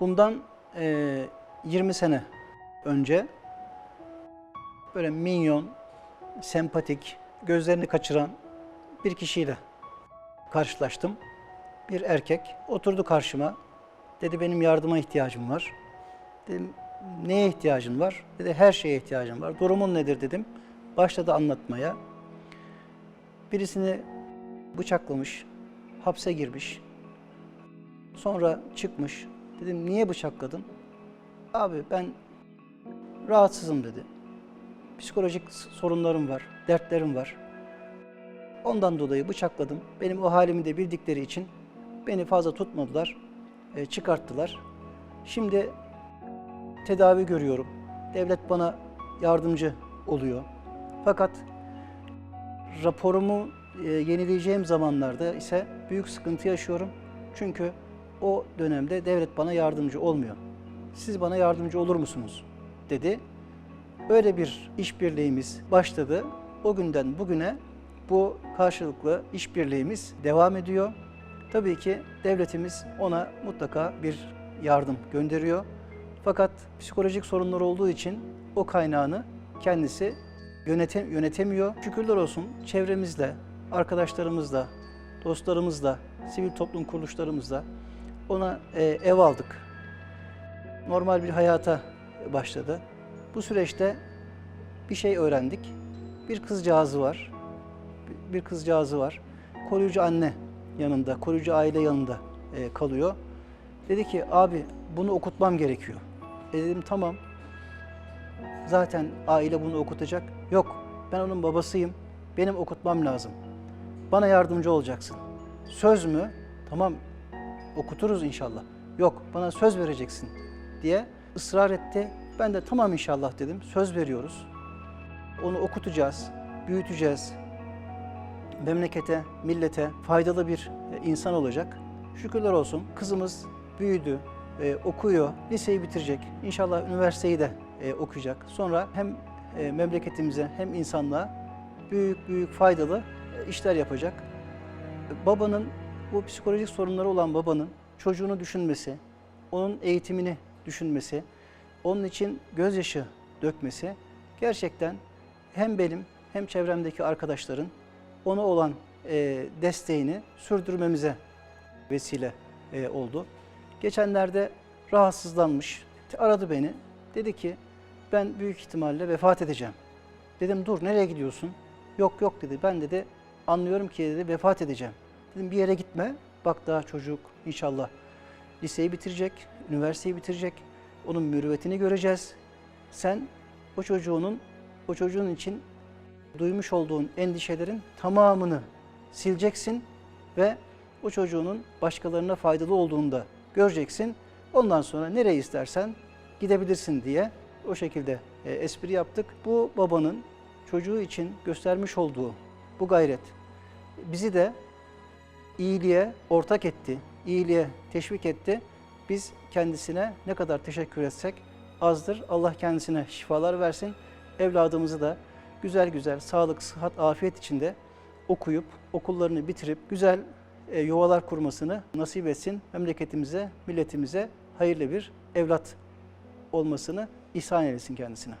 Bundan e, 20 sene önce böyle minyon, sempatik, gözlerini kaçıran bir kişiyle karşılaştım. Bir erkek oturdu karşıma. Dedi benim yardıma ihtiyacım var. Dedim neye ihtiyacın var? Dedi her şeye ihtiyacım var. Durumun nedir dedim. Başladı anlatmaya. Birisini bıçaklamış, hapse girmiş. Sonra çıkmış. Dedim niye bıçakladın? Abi ben rahatsızım dedi. Psikolojik sorunlarım var, dertlerim var. Ondan dolayı bıçakladım. Benim o halimi de bildikleri için beni fazla tutmadılar, e, çıkarttılar. Şimdi tedavi görüyorum. Devlet bana yardımcı oluyor. Fakat raporumu e, yenileyeceğim zamanlarda ise büyük sıkıntı yaşıyorum. Çünkü o dönemde devlet bana yardımcı olmuyor. Siz bana yardımcı olur musunuz? dedi. Öyle bir işbirliğimiz başladı. O günden bugüne bu karşılıklı işbirliğimiz devam ediyor. Tabii ki devletimiz ona mutlaka bir yardım gönderiyor. Fakat psikolojik sorunlar olduğu için o kaynağını kendisi yönete, yönetemiyor. Şükürler olsun çevremizle, arkadaşlarımızla, dostlarımızla, sivil toplum kuruluşlarımızla ona e, ev aldık. Normal bir hayata başladı. Bu süreçte bir şey öğrendik. Bir kızcağızı var. Bir kızcağızı var. Koruyucu anne yanında, koruyucu aile yanında e, kalıyor. Dedi ki abi bunu okutmam gerekiyor. E dedim tamam. Zaten aile bunu okutacak. Yok ben onun babasıyım. Benim okutmam lazım. Bana yardımcı olacaksın. Söz mü? Tamam okuturuz inşallah. Yok bana söz vereceksin diye ısrar etti. Ben de tamam inşallah dedim. Söz veriyoruz. Onu okutacağız, büyüteceğiz. Memlekete, millete faydalı bir e, insan olacak. Şükürler olsun kızımız büyüdü, e, okuyor, liseyi bitirecek. İnşallah üniversiteyi de e, okuyacak. Sonra hem e, memleketimize hem insanlığa büyük büyük faydalı e, işler yapacak. Babanın, bu psikolojik sorunları olan babanın çocuğunu düşünmesi, onun eğitimini düşünmesi, onun için gözyaşı dökmesi gerçekten hem benim hem çevremdeki arkadaşların ona olan e, desteğini sürdürmemize vesile e, oldu. Geçenlerde rahatsızlanmış, aradı beni. Dedi ki ben büyük ihtimalle vefat edeceğim. Dedim dur nereye gidiyorsun? Yok yok dedi. Ben dedi anlıyorum ki dedi vefat edeceğim. Dedim bir yere gitme. Bak daha çocuk inşallah liseyi bitirecek, üniversiteyi bitirecek. Onun mürüvvetini göreceğiz. Sen o çocuğunun o çocuğun için duymuş olduğun endişelerin tamamını sileceksin ve o çocuğunun başkalarına faydalı olduğunu da göreceksin. Ondan sonra nereye istersen gidebilirsin diye o şekilde e, espri yaptık. Bu babanın çocuğu için göstermiş olduğu bu gayret bizi de iyiliğe ortak etti, iyiliğe teşvik etti. Biz kendisine ne kadar teşekkür etsek azdır. Allah kendisine şifalar versin. Evladımızı da güzel güzel sağlık, sıhhat, afiyet içinde okuyup, okullarını bitirip güzel e, yuvalar kurmasını nasip etsin. Memleketimize, milletimize hayırlı bir evlat olmasını ihsan eylesin kendisine.